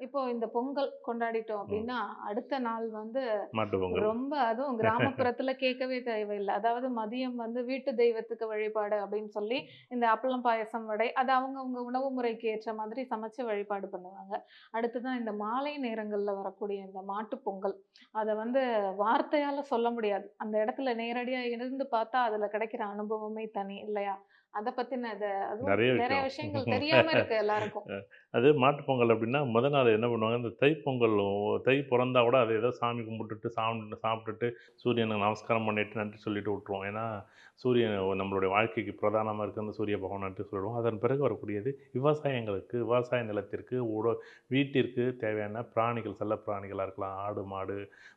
இப்போ இந்த பொங்கல் கொண்டாடிட்டோம் அப்படின்னா அடுத்த நாள் வந்து ரொம்ப அதுவும் கிராமப்புறத்துல கேட்கவே தேவையில்லை. அதாவது மதியம் வந்து வீட்டு தெய்வத்துக்கு வழிபாடு அப்படின்னு சொல்லி இந்த அப்பளம் பாயசம் வடை அது அவங்கவங்க உணவு முறைக்கு ஏற்ற மாதிரி சமைச்சு வழிபாடு பண்ணுவாங்க. அடுத்துதான் இந்த மாலை நேரங்கள்ல வரக்கூடிய இந்த மாட்டு பொங்கல். அதை வந்து வார்த்தையால சொல்ல முடியாது. அந்த இடத்துல நேரடியா இருந்து பார்த்தா அதுல கிடைக்கிற அனுபவமே தனி இல்லையா? அதை பத்தின நிறைய நிறைய விஷயம். விஷயங்கள் தெரியாம இருக்கு எல்லாருக்கும். அது மாட்டு பொங்கல் அப்படின்னா முத நாள் என்ன பண்ணுவாங்க? இந்த தை பொங்கல் ஓ- தை பிறந்தா கூட அதை ஏதோ சாமி கும்பிட்டுட்டு சாப்பிட்டு சாப்பிட்டுட்டு சூரியனுக்கு நமஸ்காரம் பண்ணிட்டு நன்றி சொல்லிட்டு விட்ருவோம் ஏன்னா சூரியன் நம்மளுடைய வாழ்க்கைக்கு பிரதானமாக இருக்குது அந்த சூரிய பகவான் நன்றி சொல்லிடுவோம். அதன் பிறகு வரக்கூடியது விவசாயங்களுக்கு விவசாய நிலத்திற்கு உட வீட்டிற்கு தேவையான பிராணிகள் செல்ல பிராணிகளாக இருக்கலாம் ஆடு மாடு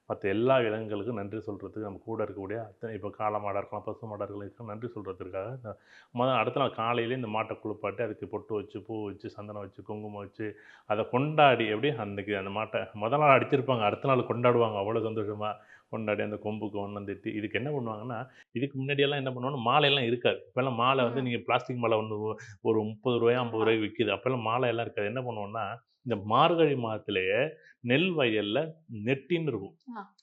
மற்ற எல்லா விலங்குகளுக்கும் நன்றி சொல்கிறதுக்கு நம்ம கூட இருக்கக்கூடிய அத்தனை இப்போ காளை மாடாக இருக்கலாம் பசு மாடாக இருக்கலாம் நன்றி சொல்கிறதுக்காக இந்த முதல் அடுத்த நாள் காலையிலே இந்த மாட்டை குளிப்பாட்டி அதுக்கு பொட்டு வச்சு பூ வச்சு சந்தனம் வச்சு குங்குமம் வச்சு அதை கொண்டாடி எப்படி அன்றைக்கி அந்த மாட்டை முதல் நாள் அடிச்சிருப்பாங்க அடுத்த நாள் கொண்டாடுவாங்க. அவ்வளோ சந்தோஷமாக கொண்டாடி அந்த கொம்புக்கு ஒன்றும் திட்டி இதுக்கு என்ன பண்ணுவாங்கன்னா இதுக்கு முன்னாடியெல்லாம் என்ன பண்ணுவாங்கன்னா மாலையெல்லாம் இருக்காது. இப்போல்லாம் மாலை வந்து. நீங்கள் பிளாஸ்டிக் மாலை வந்து ஒ- ஒரு முப்பது ரூபாய் ஐம்பது ரூபாய்க்கு விற்கிது அப்போல்லாம் மாலை எல்லாம் இருக்காது. என்ன பண்ணுவோம்னா இந்த மார்கழி மாதத்திலேயே நெல் வயல்ல நெட்டின்னு இருக்கும்.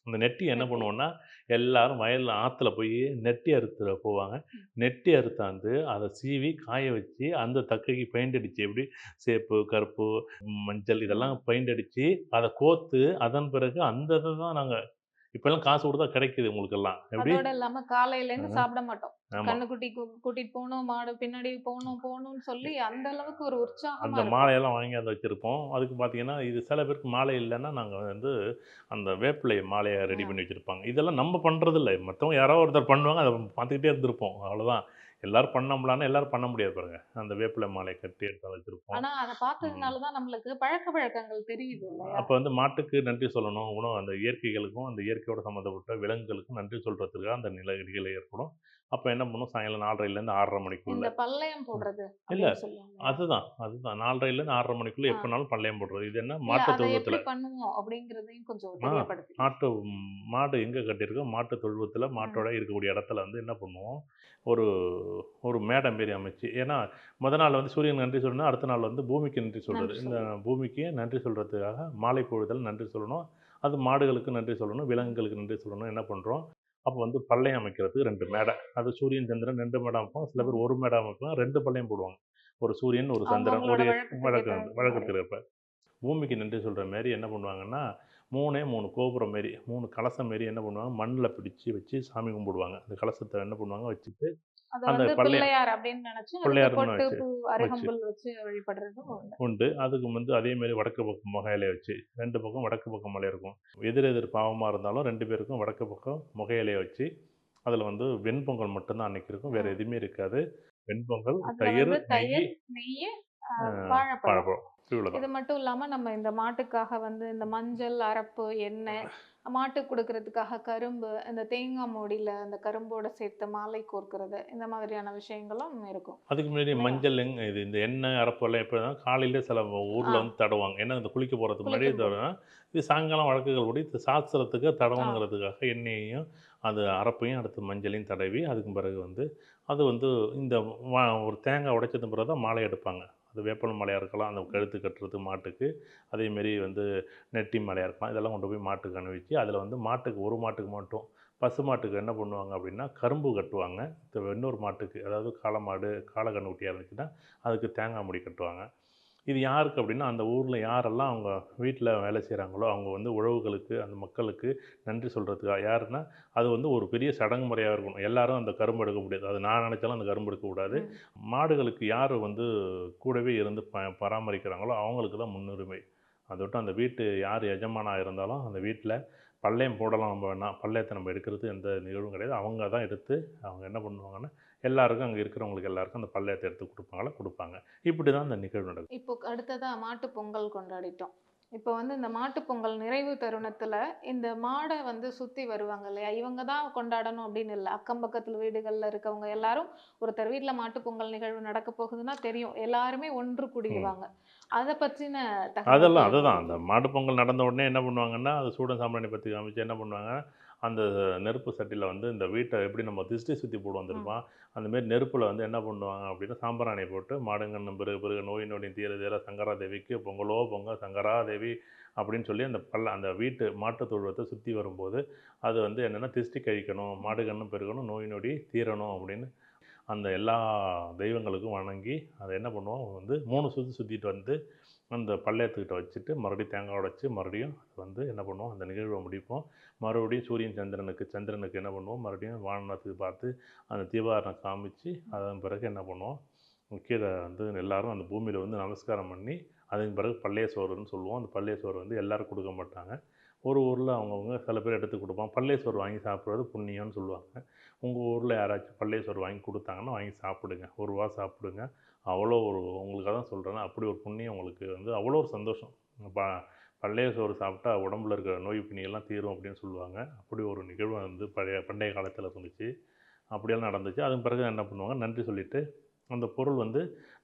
அந்த நெட்டி என்ன. பண்ணுவோம்னா எல்லாரும் வயல்ல ஆத்துல போய் நெட்டி அறுத்துற போவாங்க. நெட்டி அறுத்தாந்து அதை சீவி காய வச்சு அந்த தக்கைக்கு பெயிண்ட் அடிச்சு எப்படி சேப்பு கருப்பு மஞ்சள் இதெல்லாம் பெயிண்ட் அடிச்சு அதை கோத்து அதன் பிறகு அந்த இதை தான் நாங்கள் இப்போல்லாம் காசு கொடுத்தா கிடைக்குது உங்களுக்கெல்லாம். எப்படி? அதோட இல்லாம காலையில இருந்து. சாப்பிட மாட்டோம். கண்ணுக்குட்டி கூட்டிட்டு போகணும் மாடு பின்னாடி போகணும் போகணும்னு சொல்லி அந்த அளவுக்கு ஒரு உற்சாகமா அந்த. மாலையெல்லாம் வாங்கி அதை வச்சுருப்போம். அதுக்கு பார்த்தீங்கன்னா இது சில பேருக்கு மாலை இல்லைன்னா நாங்கள் வந்து அந்த வேப்பிலை மாலையை ரெடி. பண்ணி வச்சுருப்பாங்க. இதெல்லாம் நம்ம பண்ணுறது இல்லை மற்றவங்க யாரோ ஒருத்தர் பண்ணுவாங்க அதை பார்த்துக்கிட்டே இருந்திருப்போம். அவ்வளோதான் எல்லாரும் பண்ணோம்லான்னா எல்லாரும் பண்ண முடியாது பாருங்க. அந்த வேப்பிலை மாலையை கட்டி எடுத்து வச்சுருப்போம் ஆனா அதை பார்த்ததுனாலதான் நம்மளுக்கு பழக்க வழக்கங்கள் தெரியுது அப்போ வந்து மாட்டுக்கு நன்றி சொல்லணும். உணவு அந்த இயற்கைகளுக்கும் அந்த இயற்கையோட சம்மந்தப்பட்ட விலங்குகளுக்கும் நன்றி சொல்கிறதுக்காக அந்த நிலைகள் ஏற்படும். அப்போ என்ன பண்ணும் சாயங்காலம் நாலரைலேருந்து ஆறரை மணிக்குள்ள. பல்லையம் போடுறது இல்ல, அதுதான் அதுதான். நாலரைலேருந்து ஆறரை மணிக்குள்ள. எப்போனாலும் பள்ளையம் போடுறது. இது என்ன? மாட்டு தொழுவத்தில். பண்ணுவோம் அப்படிங்கறதையும் கொஞ்சம் மாட்டு மாடு எங்கே கட்டியிருக்கோம்? மாட்டு தொழுவத்தில் மாட்டோட இருக்கக்கூடிய இடத்துல வந்து என்ன பண்ணுவோம்? ஒரு ஒரு மேடை மாரி அமைச்சு. ஏன்னா முத நாள் வந்து சூரியன் நன்றி சொல்லணும் அடுத்த நாள் வந்து பூமிக்கு நன்றி சொல்கிறது இந்த பூமிக்கு நன்றி சொல்கிறதுக்காக மாலை பொழுதல் நன்றி சொல்லணும். அது மாடுகளுக்கு நன்றி சொல்லணும் விலங்குகளுக்கு நன்றி சொல்லணும். என்ன பண்ணுறோம் அப்போ வந்து பள்ளையம் அமைக்கிறதுக்கு ரெண்டு மேடை. அது சூரியன் சந்திரன் ரெண்டு மேடை அமைப்போம் சில பேர் ஒரு மேடை அமைக்கலாம் ரெண்டு பள்ளையம் போடுவாங்க. ஒரு சூரியன் ஒரு சந்திரன் ஒரு வழக்கு வழக்கத்தில் இருப்ப பூமிக்கு நன்றி சொல்கிற மாரி என்ன பண்ணுவாங்கன்னா மூணே மூணு கோபுரம் மாரி மூணு கலசம் மாரி என்ன பண்ணுவாங்க? மண்ணில் பிடிச்சி வச்சு சாமி கும்பிடுவாங்க. அந்த கலசத்தை என்ன பண்ணுவாங்க? வச்சுட்டு அந்த பிள்ளையார் அப்படின்னு உண்டு. அதுக்கு வந்து அதே மாதிரி வடக்கு பக்கம் முகையிலையை வச்சு ரெண்டு பக்கம் வடக்கு பக்கம் மலை இருக்கும். எதிர் எதிர் பாவமாக இருந்தாலும் ரெண்டு பேருக்கும் வடக்கு பக்கம் முகையிலையை வச்சு அதில் வந்து வெண்பொங்கல் மட்டும்தான் அன்னைக்கு இருக்கும். வேறு. எதுவுமே இருக்காது. வெண்பொங்கல் தயிர் நெய் பழப்பழம் இது மட்டும் இல்லாம நம்ம இந்த மாட்டுக்காக வந்து இந்த மஞ்சள் அரப்பு எண்ணெய் மாட்டுக்கு கொடுக்கறதுக்காக கரும்பு இந்த தேங்காய் மூடியில அந்த கரும்போட சேர்த்து மாலை கோர்க்கிறது இந்த மாதிரியான விஷயங்களும் இருக்கும் அதுக்கு முன்னாடி? மஞ்சள் இது இந்த எண்ணெய் அரப்பெல்லாம் எப்படின்னா காலையில சில ஊரில். வந்து தடவாங்க ஏன்னா இந்த குளிக்க போகிறதுக்கு முன்னாடி. தடவை இது சாயங்காலம் வழக்குகள் கூடி இது சாஸ்திரத்துக்கு தடவணுங்கிறதுக்காக எண்ணெயையும் அது அரப்பையும் அடுத்து மஞ்சளையும் தடவி அதுக்கு பிறகு வந்து அது வந்து இந்த ஒரு தேங்காய் உடைச்சது பிறகு தான் மாலை எடுப்பாங்க அது வேப்பல் மலையாக இருக்கலாம் அந்த கழுத்து கட்டுறது மாட்டுக்கு. அதேமாரி வந்து நெட்டி மலையாக இருக்கலாம் இதெல்லாம் கொண்டு போய் மாட்டுக்கு அணிவிச்சு அதில் வந்து மாட்டுக்கு ஒரு மாட்டுக்கு மட்டும். பசு மாட்டுக்கு என்ன பண்ணுவாங்க அப்படின்னா கரும்பு கட்டுவாங்க. இன்னொரு மாட்டுக்கு அதாவது காளை மாடு காளை கண்ணுக்குட்டியாக இருந்துச்சுன்னா அதுக்கு தேங்காய் முடி கட்டுவாங்க. இது யாருக்கு அப்படின்னா அந்த ஊரில் யாரெல்லாம் அவங்க வீட்டில் வேலை செய்கிறாங்களோ அவங்க வந்து உழவுகளுக்கு அந்த மக்களுக்கு நன்றி சொல்கிறதுக்காக யாருன்னா அது வந்து ஒரு பெரிய சடங்கு முறையாக இருக்கணும். எல்லாரும் அந்த கரும்பு எடுக்க முடியாது. அது நான் நினச்சாலும் அந்த கரும்பு எடுக்கக்கூடாது. மாடுகளுக்கு யார் வந்து கூடவே இருந்து ப பராமரிக்கிறாங்களோ அவங்களுக்கு தான் முன்னுரிமை. அதை விட்டு அந்த வீட்டு யார் எஜமானாக இருந்தாலும் அந்த வீட்டில் பள்ளையம் போடலாம் நம்ம வேணாம் பள்ளையத்தை நம்ம எடுக்கிறது எந்த நிகழ்வும் கிடையாது. அவங்க தான் எடுத்து அவங்க என்ன பண்ணுவாங்கன்னா எல்லாருக்கும் அங்கே இருக்கிறவங்களுக்கு எல்லாருக்கும் அந்த பள்ளையத்தை எடுத்து கொடுப்பாங்களா? கொடுப்பாங்க. இப்படி தான் அந்த நிகழ்வு நடக்கும் இப்போ அடுத்ததா மாட்டு பொங்கல் கொண்டாடிட்டோம். இப்போ வந்து இந்த மாட்டு பொங்கல் நிறைவு தருணத்துல இந்த மாடை வந்து சுத்தி வருவாங்க இல்லையா? இவங்க தான் கொண்டாடணும் அப்படின்னு இல்லை. அக்கம் பக்கத்துல வீடுகள்ல இருக்கவங்க எல்லாரும் ஒருத்தர் வீட்ல மாட்டு பொங்கல் நிகழ்வு நடக்க போகுதுன்னா தெரியும். எல்லாருமே ஒன்று கூடிடுவாங்க. அதை பற்றின அதெல்லாம் அதுதான். அந்த மாட்டு பொங்கல் நடந்த உடனே என்ன பண்ணுவாங்கன்னா அது சூடன் சாம்பிராணி பற்றி காமிச்சு என்ன பண்ணுவாங்க அந்த நெருப்பு சட்டியில் வந்து இந்த வீட்டை எப்படி நம்ம திருஷ்டி சுற்றி போடுவோம் தெரியுமா? அந்த மாதிரி நெருப்பில் வந்து என்ன பண்ணுவாங்க அப்படின்னா சாம்பிராணி போட்டு மாடுங்கன்னு பிறகு பிறகு நோய் நொடி தீர தீர சங்கரா தேவிக்கு பொங்கலோ பொங்க சங்கரா தேவி அப்படின்னு சொல்லி அந்த பல்ல அந்த வீட்டு மாட்டுத் தொழுவத்தை சுற்றி வரும்போது அது வந்து என்னென்னா திருஷ்டி கழிக்கணும் மாடு கண்ணு பெருகணும் நோய் நொடி தீரணும் அப்படின்னு அந்த எல்லா தெய்வங்களுக்கும் வணங்கி அதை என்ன பண்ணுவோம்? வந்து மூணு சுற்றி சுற்றிட்டு வந்து அந்த பள்ளையத்துக்கிட்ட வச்சுட்டு மறுபடியும் தேங்காய் உடைச்சி மறுபடியும் வந்து என்ன பண்ணுவோம்? அந்த நிகழ்வை முடிப்போம். மறுபடியும் சூரியன் சந்திரனுக்கு சந்திரனுக்கு என்ன பண்ணுவோம்? மறுபடியும் வானத்துக்கு பார்த்து அந்த தீபாரணம் காமிச்சு அதன் பிறகு என்ன பண்ணுவோம்? கீழே வந்து எல்லாரும் அந்த பூமியில் வந்து நமஸ்காரம் பண்ணி அதுக்கு பிறகு பள்ளைய சோறுன்னு சொல்லுவோம். அந்த பள்ளைய சோறு வந்து எல்லோரும் கொடுக்க மாட்டாங்க. ஒரு ஊரில் அவங்கவுங்க சில பேர் எடுத்து கொடுப்பாங்க. பள்ளைய சோறு வாங்கி சாப்பிட்றது புண்ணியம்னு சொல்லுவாங்க. உங்கள் ஊரில் யாராச்சும் பள்ளைய சோறு வாங்கி கொடுத்தாங்கன்னா வாங்கி சாப்பிடுங்க. ஒரு வா சாப்பிடுங்க. அவ்வளோ ஒரு உங்களுக்காக தான் சொல்கிறேன் அப்படி ஒரு புண்ணியம் உங்களுக்கு வந்து அவ்வளோ ஒரு சந்தோஷம். ப பள்ளைய சோறு சாப்பிட்டா உடம்புல இருக்கிற நோய் பிணியெல்லாம் தீரும் அப்படின்னு சொல்லுவாங்க. அப்படி ஒரு நிகழ்வு வந்து பழைய பண்டைய காலத்தில் இருந்துச்சு அப்படியெல்லாம் நடந்துச்சு. அதுக்கு பிறகு என்ன பண்ணுவாங்க நன்றி சொல்லிவிட்டு அந்த பொருள் வந்து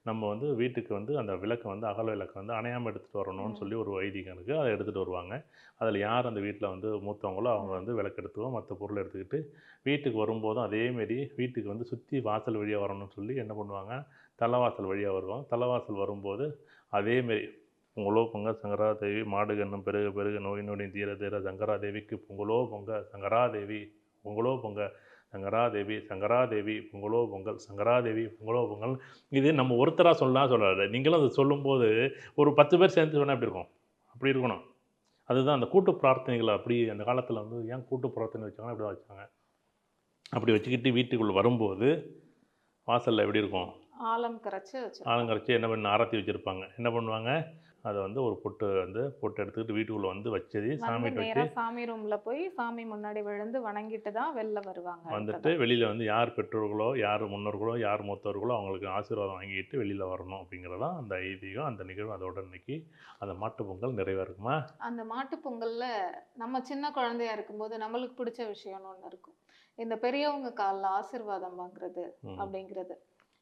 நம்ம வந்து வீட்டுக்கு வந்து அந்த விளக்கை வந்து அகல விளக்கை வந்து அணையாமல் எடுத்துகிட்டு வரணும்னு. சொல்லி ஒரு வைதிகம் இருக்குது அதை எடுத்துகிட்டு வருவாங்க. அதில் யார் அந்த வீட்டில் வந்து மூத்தவங்களோ அவங்க வந்து விளக்கு எடுத்துவோம் மற்ற பொருளை எடுத்துக்கிட்டு வீட்டுக்கு வரும்போதும் அதேமாரி வீட்டுக்கு வந்து சுற்றி வாசல் வழியாக வரணும்னு சொல்லி என்ன பண்ணுவாங்க? தலைவாசல் வழியாக வருவாங்க. தலைவாசல் வரும்போது அதேமாரி பொங்கலோ பொங்க சங்கராதேவி மாடு கண்ணும் பெருக பெருக நோய் நொடி தீர தீர சங்கராதேவிக்கு பொங்கலோ பொங்க சங்கராதேவி பொங்கலோ பொங்க சங்கராதேவி சங்கராதேவி பொங்கலோ பொங்கல் சங்கராதேவி பொங்கலோ பொங்கல். இது நம்ம ஒருத்தராக சொல்லலாம் சொல்லாது. நீங்களும் அதை சொல்லும்போது ஒரு பத்து பேர் சேர்ந்து சொன்னால் எப்படி இருக்கும்? அப்படி இருக்கணும். அதுதான் அந்த கூட்டு பிரார்த்தனைகளை அப்படி அந்த காலத்தில் வந்து ஏன் கூட்டு பிரார்த்தனை வச்சாங்கன்னா இப்படி தான் வச்சாங்க. அப்படி வச்சுக்கிட்டு வீட்டுக்குள்ளே வரும்போது வாசலில் எப்படி இருக்கும்? ஆலம் கரைச்சு ஆளுங்கரைச்சி என்ன பண்ண ஆரத்தி வச்சுருப்பாங்க. என்ன பண்ணுவாங்க? அதை வந்து ஒரு பொட்டு வந்து பொட்டு எடுத்துக்கிட்டு வீட்டுக்குள்ளே வந்து வச்சது நேரா வச்சு சாமி ரூம்ல போய் சாமி முன்னாடி விழுந்து வணங்கிட்டு தான் வெளில வருவாங்க வந்துட்டு. வெளியில் வந்து யார் பெற்றோர்களோ யார் முன்னோர்களோ யார் மூத்தவர்களோ அவங்களுக்கு ஆசீர்வாதம் வாங்கிட்டு வெளியில் வரணும் அப்படிங்கிறதான் அந்த ஐதீகம் அந்த நிகழ்வு அதோட இன்னைக்கு அந்த மாட்டுப் பொங்கல் நிறைவேறுக்குமா அந்த மாட்டுப் பொங்கல்ல நம்ம சின்ன குழந்தையா இருக்கும்போது நம்மளுக்கு பிடிச்ச விஷயம்னு ஒண்ணு இருக்கும் இந்த பெரியவங்க காலில் ஆசீர்வாதம் வாங்குறது. அப்படிங்கிறது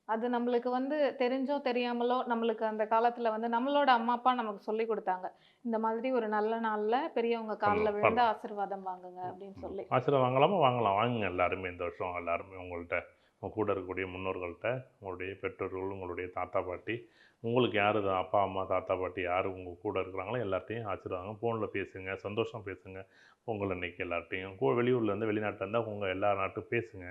அது நம்மளுக்கு வந்து தெரிஞ்சோ தெரியாமலோ நம்மளுக்கு அந்த காலத்துல வந்து நம்மளோட அம்மா அப்பா நமக்கு சொல்லி கொடுத்தாங்க. இந்த மாதிரி ஒரு நல்ல நாள்ல பெரியவங்க காலில் விழுந்து. ஆசீர்வாதம் வாங்குங்க அப்படின்னு சொல்லி. ஆசீர்வாதம் வாங்கலாமா? வாங்கலாம். வாங்குங்க எல்லாருமே இந்த வருஷம் எல்லாருமே உங்கள்கிட்ட உங்க கூட இருக்கக்கூடிய முன்னோர்கள்ட்ட உங்களுடைய பெற்றோர்கள் உங்களுடைய தாத்தா பாட்டி உங்களுக்கு யார் அப்பா அம்மா தாத்தா பாட்டி யார் உங்கள் கூட இருக்கிறாங்களோ எல்லார்ட்டையும் ஆசீர்வாதம். ஃபோனில் பேசுங்க சந்தோஷம் பேசுங்க. பொங்கல் அன்னைக்கு எல்லார்ட்டையும். வெளியூர்லேருந்து வெளிநாட்டில் இருந்தால் உங்கள் எல்லா நாட்டும் பேசுங்க.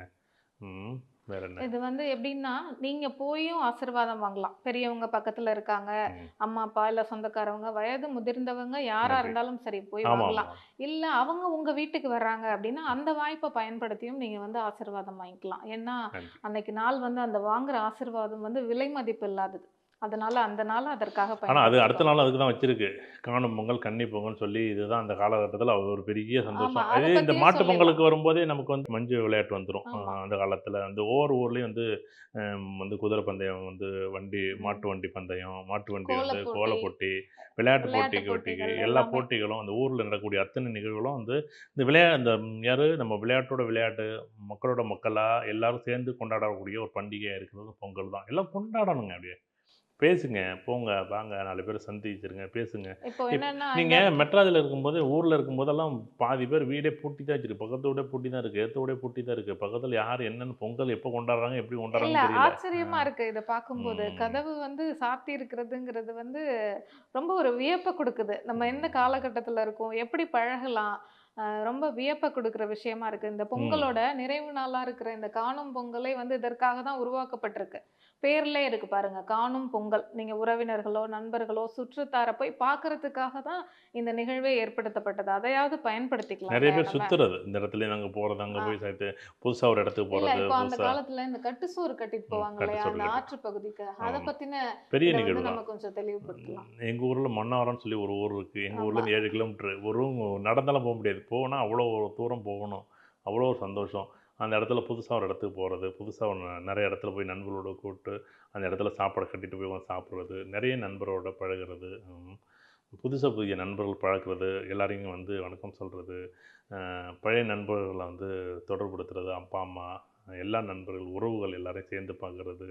இது வந்து எப்படின்னா நீங்க போயும் ஆசீர்வாதம் வாங்கலாம் பெரியவங்க பக்கத்துல இருக்காங்க. அம்மா அப்பா இல்ல சொந்தக்காரவங்க வயது முதிர்ந்தவங்க யாரா. இருந்தாலும் சரி போய் வாங்கலாம் இல்ல அவங்க உங்க வீட்டுக்கு வர்றாங்க அப்படின்னா அந்த வாய்ப்பை பயன்படுத்தியும் நீங்க வந்து ஆசீர்வாதம் வாங்கிக்கலாம் ஏன்னா. அன்னைக்கு நாள் வந்து அந்த வாங்குற ஆசீர்வாதம் வந்து விலை மதிப்பு இல்லாதது அதனால அந்த நாள் அதற்காக ஆனால் அது அடுத்த. நாள் அதுக்கு தான் வச்சிருக்கு காணும் பொங்கல் கன்னி பொங்கல்னு சொல்லி இதுதான் அந்த காலகட்டத்தில் ஒரு பெரிய சந்தோஷம் அதை இந்த மாட்டு. பொங்கலுக்கு வரும்போதே நமக்கு வந்து மஞ்சு விளையாட்டு வந்துடும். அந்த காலத்தில் அந்த ஒவ்வொரு ஊர்லேயும் வந்து வந்து குதிரை பந்தயம் வந்து வண்டி. மாட்டு வண்டி பந்தயம் மாட்டு வண்டி வந்து கோல போட்டி விளையாட்டு போட்டி போட்டிக்கு எல்லா. போட்டிகளும் அந்த ஊரில் நடக்கக்கூடிய அத்தனை நிகழ்வுகளும் வந்து இந்த விளையா இந்த யார் நம்ம விளையாட்டோட விளையாட்டு மக்களோட மக்களாக எல்லாரும் சேர்ந்து கொண்டாடக்கூடிய ஒரு பண்டிகையாக இருக்கிறது பொங்கல் தான் எல்லாம் கொண்டாடணுங்க அப்படியே பேசுங்க போங்க வாங்க நாலு பேர் சந்திச்சிருங்க பேசுங்க. இப்போ இப்- என்னன்னா நீங்க மெட்ராஸில் இருக்கும்போது ஊர்ல இருக்கும்போதெல்லாம் பாதி பேர் வீடே பூட்டி தான் வச்சிருக்கு. பக்கத்து வீடே பூட்டி தான் இருக்கு ஏத்த வீடே பூட்டி தான் இருக்கு. பக்கத்துல யார் என்னன்னு பொங்கல் எப்போ கொண்டாடுறாங்க எப்படி தெரியல. ஆச்சரியமா இருக்கு இதை பார்க்கும்போது. கதவு வந்து சாத்தி இருக்கிறதுங்கிறது வந்து ரொம்ப ஒரு வியப்பை கொடுக்குது. நம்ம எந்த காலகட்டத்துல இருக்கோம் எப்படி பழகலாம் ரொம்ப வியப்பை கொடுக்குற விஷயமா இருக்கு. இந்த பொங்கலோட நிறைவு நாளா இருக்கிற இந்த காணும் பொங்கலே வந்து இதற்காக தான் உருவாக்கப்பட்டிருக்கு. பேர்லே இருக்கு பாருங்க. காணும் பொங்கல். நீங்க உறவினர்களோ நண்பர்களோ சுற்றுத்தார போய் பார்க்கறதுக்காக தான் இந்த நிகழ்வே ஏற்படுத்தப்பட்டது. அதையாவது பயன்படுத்திக்கலாம் நிறைய பேர். சுத்துறது. இந்த இடத்துல நாங்க போறது அங்க. போய் சேர்த்து புதுசா ஒரு இடத்துக்கு இப்போ அந்த காலத்துல இந்த கட்டுசோறு கட்டிட்டு போவாங்க இல்லையா? அந்த. ஆற்று பகுதிக்கு. அதை. பத்தின பெரிய நிகழ்வு நம்ம கொஞ்சம் தெளிவுபடுத்தலாம். எங்க ஊர்ல மன்னாவரம்னு சொல்லி ஒரு ஊர் இருக்கு. எங்க ஊர்ல ஏழு கிலோமீட்டர். ஒரு நடந்தாலும் போக முடியாது. போனா அவ்வளோ தூரம் போகணும். அவ்வளோ சந்தோஷம். அந்த இடத்துல புதுசாக ஒரு இடத்துக்கு போகிறது புதுசாக ஒரு நிறைய இடத்துல போய் நண்பர்களோட கூப்பிட்டு அந்த இடத்துல சாப்பாடு கட்டிட்டு போய் சாப்பிட்றது நிறைய நண்பரோட பழகுறது புதுசாக புதிய நண்பர்கள் பழகுறது எல்லாரையும் வந்து வணக்கம் சொல்கிறது பழைய நண்பர்களை வந்து தொடர்புடுத்துறது அப்பா அம்மா எல்லா நண்பர்கள் உறவுகள் எல்லாரையும் சேர்ந்து பார்க்குறது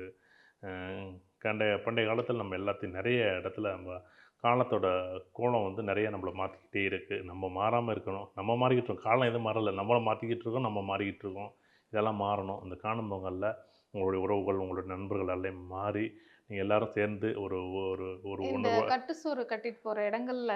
கண்டைய பண்டைய காலத்தில் நம்ம எல்லாத்தையும் நிறைய இடத்துல நம்ம காலத்தோட கோலம் வந்து நிறைய நம்மளை மாற்றிக்கிட்டே இருக்குது நம்ம மாறாமல் இருக்கணும். நம்ம மாறிக்கிட்டு இருக்கோம். காலம் எதுவும் மாறலை. நம்மளை மாற்றிக்கிட்டு இருக்கோம். நம்ம மாறிக்கிட்டு இருக்கோம். இதெல்லாம் மாறணும். இந்த காணும் பொங்கலில் உங்களுடைய உறவுகள் உங்களுடைய நண்பர்கள் எல்லாம் மாறி நீங்கள் எல்லாரும் சேர்ந்து ஒரு ஒரு ஒரு உணர்வு கட்டுசோறு கட்டிட்டு போற இடங்கள்ல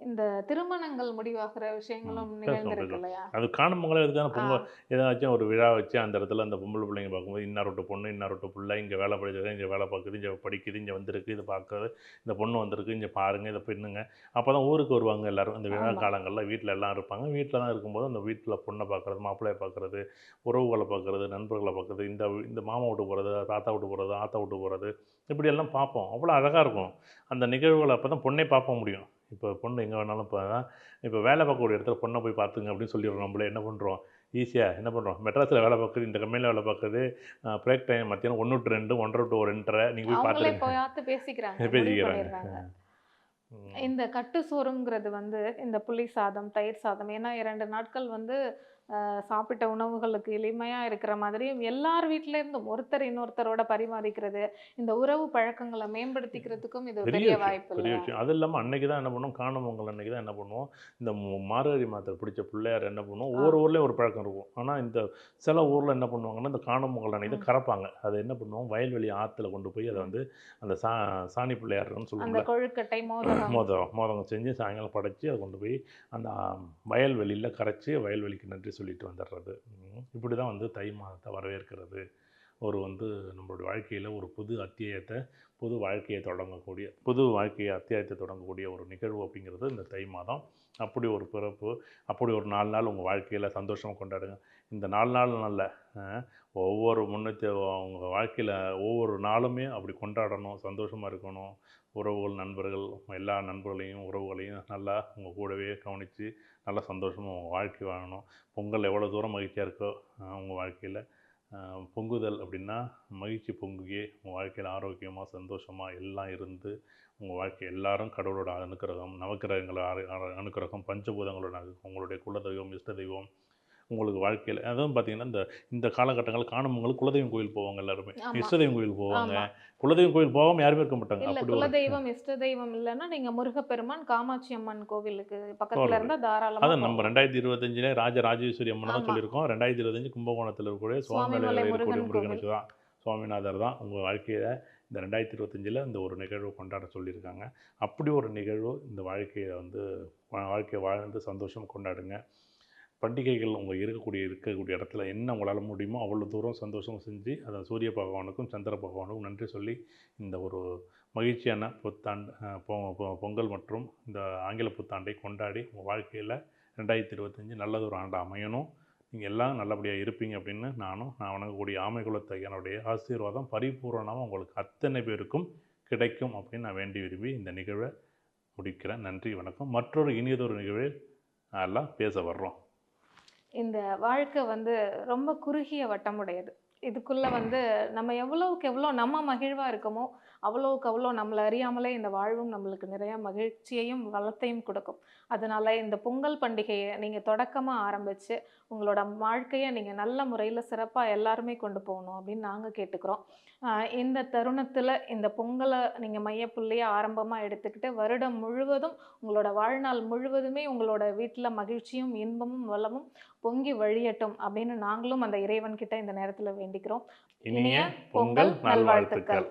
இந்த திருமணங்கள் முடிவாகிற விஷயங்களும் நிகழ்ந்திருக்கு இல்லையா? அது காணும் பொங்கல் எதுக்கான ஆ, பொங்கல். ஏதாச்சும் ஒரு விழா வச்சு அந்த இடத்துல அந்த பொம்பளை பிள்ளைங்க பார்க்கும்போது இன்னாரோட்ட பொண்ணு இன்னாரோட்ட பிள்ளை இங்கே வேலை படிச்சது இங்கே வேலை பார்க்குது இங்கே படிக்குது இங்கே வந்திருக்கு இது பார்க்குறது இந்த பொண்ணு வந்திருக்கு இங்கே பாருங்க இதை பெண்ணுங்க அப்போ தான் ஊருக்கு வருவாங்க எல்லாரும். இந்த விழா. காலங்களில் வீட்டில் எல்லாம் இருப்பாங்க. வீட்டில் தான் இருக்கும்போது அந்த வீட்டில் பொண்ணை பார்க்குறது மாப்பிள்ளையை பார்க்குறது உறவுகளை பார்க்குறது நண்பர்களை பார்க்குறது இந்த இந்த மாமா வீட்டு போகிறது தாத்தா வீட்டு போகிறது ஆத்தா வீட்டு போகிறது இப்படி எல்லாம் பார்ப்போம். அவ்வளோ அழகாக இருக்கும். அந்த நிகழ்வுகளை அப்போ தான் பொண்ணே பார்க்க முடியும். இப்போ பொண்ணு எங்கே வேணாலும் இப்போ இப்போ வேலை பார்க்கக்கூடிய இடத்துல பொண்ணை போய் பார்த்துங்க அப்படின்னு சொல்லிடுறோம் நம்மளே. என்ன பண்ணுறோம் ஈஸியாக என்ன பண்ணுறோம் மெட்ராஸில் வேலை பார்க்குது இந்த கம்பெனியில் வேலை பார்க்குது. பிரேக் டைம் மத்தியானம் ஒன்று டு ரெண்டு ஒன்றரை டு ரெண்டரை. நீங்கள் போய் பார்த்துருங்க. பேசிக்கிறாங்க பேசிக்கிறாங்க. இந்த கட்டு சோறுங்கிறது வந்து இந்த புளி சாதம் தயிர் சாதம் ஏன்னா இரண்டு நாட்கள் வந்து சாப்பிட்ட உணவுகளுக்கு எளிமையா இருக்கிற மாதிரியும் எல்லார் வீட்ல இருந்தும் ஒருத்தர் இன்னொருத்தரோட பரிமாறிக்கிறது இந்த உறவு பழக்கங்களை மேம்படுத்திக்கிறதுக்கும் இது பெரிய வாய்ப்பு பெரிய விஷயம். அது இல்லாமல் அன்னைக்கு தான் என்ன பண்ணுவோம் காணும் பொங்கல் அன்னைக்கு தான் என்ன பண்ணுவோம்? இந்த மு- மார்கழி மாதத்தில் பிடிச்ச பிள்ளையார் என்ன பண்ணுவோம்? ஒவ்வொரு ஊர்லேயும் ஒரு பழக்கம் இருக்கும். ஆனால் இந்த சில ஊரில் என்ன பண்ணுவாங்கன்னா இந்த காணும் பொங்கல் அன்னைக்கு தான் கறப்பாங்க. அதை என்ன பண்ணுவோம்? வயல்வெளி ஆற்றுல கொண்டு போய் அதை வந்து அந்த சா சாணி பிள்ளையார்னு சொல்லுவாங்க கொழுக்கட்டை மோதகம் மோதிரம் மோதிரம் செஞ்சு சாயங்காலம் படைச்சி அதை கொண்டு போய் அந்த வயல்வெளியில் கரைச்சி வயல்வெளிக்கு நன்றி சொல்லிட்டு வந்துடுறது. இப்படி தான் வந்து தை மாதத்தை வரவேற்கிறது. ஒரு வந்து நம்மளுடைய வாழ்க்கையில் ஒரு புது அத்தியாயத்தை புது வாழ்க்கையை தொடங்கக்கூடிய புது வாழ்க்கையை அத்தியாயத்தை தொடங்கக்கூடிய ஒரு நிகழ்வு அப்படிங்கிறது இந்த தை மாதம். அப்படி ஒரு பிறப்பு அப்படி ஒரு நாலு நாள் உங்கள் வாழ்க்கையில் சந்தோஷமாக கொண்டாடுங்க. இந்த நாலு நாள் நல்ல ஒவ்வொரு முன்னூற்றி அவங்க வாழ்க்கையில் ஒவ்வொரு நாளுமே அப்படி கொண்டாடணும் சந்தோஷமாக இருக்கணும். உறவுகள் நண்பர்கள் எல்லா நண்பர்களையும் உறவுகளையும் நல்லா உங்கள் கூடவே கவனித்து நல்லா சந்தோஷமாக உங்கள் வாழ்க்கை வாழணும். பொங்கல் எவ்வளோ தூரம் மகிழ்ச்சியாக இருக்கோ உங்கள் வாழ்க்கையில். பொங்குதல் அப்படின்னா மகிழ்ச்சி பொங்குகே உங்கள் வாழ்க்கையில் ஆரோக்கியமாக சந்தோஷமாக எல்லாம் இருந்து உங்கள் வாழ்க்கை எல்லாரும் கடவுளோட அனுக்கிரகம் நவக்கிரகங்களோட அனுக்கிரகம் பஞ்சபூதங்களோட உங்களுடைய உங்களுடைய குலதெய்வம் இஷ்ட தெய்வம் உங்களுக்கு வாழ்க்கையில் அதுவும் பார்த்தீங்கன்னா இந்த இந்த காலகட்டங்கள் காணுமங்களுக்கு குலதெய்வம் கோயில் போவாங்க எல்லாருமே ஆமா. இஷ்ட தெய்வம் கோயில் போவாங்க. குலதெய்வம் கோயில் போகாமல் யாருமே இருக்க மாட்டாங்க அப்படி குலதெய்வம் இஷ்ட தெய்வம் இல்லைன்னா நீங்க முருகப்பெருமான் காமாட்சி அம்மன் கோவிலுக்கு பக்கத்துல போறது. இருந்தா தாராளமா அதான் நம்ம. ரெண்டாயிரத்தி இருபத்தஞ்சிலே ராஜ ராஜேஸ்வரி அம்மன் தான். சொல்லியிருக்கோம் ரெண்டாயிரத்தி இருபத்தஞ்சு கும்பகோணத்தில் இருக்கக்கூடிய சுவாமிமலை சுவாமிமலை இருக்கக்கூடிய முருகன் முருகனுக்கு தான் சுவாமிநாதர் தான் உங்கள் வாழ்க்கையில் இந்த ரெண்டாயிரத்தி இருபத்தஞ்சில் இந்த ஒரு நிகழ்வு கொண்டாட சொல்லியிருக்காங்க அப்படி ஒரு நிகழ்வு இந்த வாழ்க்கையை வந்து வாழ்க்கையை வாழ்ந்து சந்தோஷம் கொண்டாடுங்க பண்டிகைகள் உங்கள் இருக்கக்கூடிய இருக்கக்கூடிய இடத்துல என்ன உங்களால் முடியுமோ அவ்வளோ தூரம் சந்தோஷம் செஞ்சு அதை சூரிய பகவானுக்கும் சந்திர பகவானுக்கும் நன்றி சொல்லி இந்த ஒரு மகிழ்ச்சியான புத்தாண்டு பொங்கல் மற்றும் இந்த ஆங்கில புத்தாண்டை கொண்டாடி உங்கள் வாழ்க்கையில் ரெண்டாயிரத்தி இருபத்தஞ்சி நல்லதொரு ஆண்டு அமையணும். நீங்கள் எல்லாம் நல்லபடியாக இருப்பீங்க அப்படின்னு நானும் நான் வணங்கக்கூடிய ஆமைகுலத்தையனுடைய ஆசீர்வாதம் பரிபூர்ணமாக உங்களுக்கு அத்தனை பேருக்கும் கிடைக்கும் அப்படின்னு நான் வேண்டி விரும்பி இந்த நிகழ்வை முடிக்கிறேன். நன்றி வணக்கம். மற்றொரு இனியதொரு நிகழ்வில் நல்லா பேச வர்றோம். இந்த வாழ்க்கை வந்து ரொம்ப குறுகிய வட்டமுடையது. இதுக்குள்ளே வந்து நம்ம எவ்வளோவுக்கு எவ்வளோ நம்ம மகிழ்வாக இருக்கோமோ அவ்வளவுக்கு அவ்வளோ நம்மளை அறியாமலே இந்த வாழ்வும் நம்மளுக்கு நிறைய மகிழ்ச்சியையும் வளத்தையும் கொடுக்கும். அதனால இந்த பொங்கல் பண்டிகையை நீங்க தொடக்கமா ஆரம்பிச்சு உங்களோட வாழ்க்கையை நீங்க நல்ல முறையில சிறப்பா எல்லாருமே கொண்டு போகணும் அப்படின்னு நாங்க கேட்டுக்கிறோம். இந்த தருணத்துல இந்த பொங்கலை நீங்க மையப்புள்ளியா ஆரம்பமா எடுத்துக்கிட்டு வருடம் முழுவதும் உங்களோட வாழ்நாள் முழுவதுமே உங்களோட வீட்டுல மகிழ்ச்சியும் இன்பமும் வளமும் பொங்கி வழியட்டும் அப்படின்னு நாங்களும் அந்த இறைவன் கிட்ட இந்த நேரத்துல வேண்டிக்கிறோம். இனிய பொங்கல் நல்வாழ்த்துக்கள்.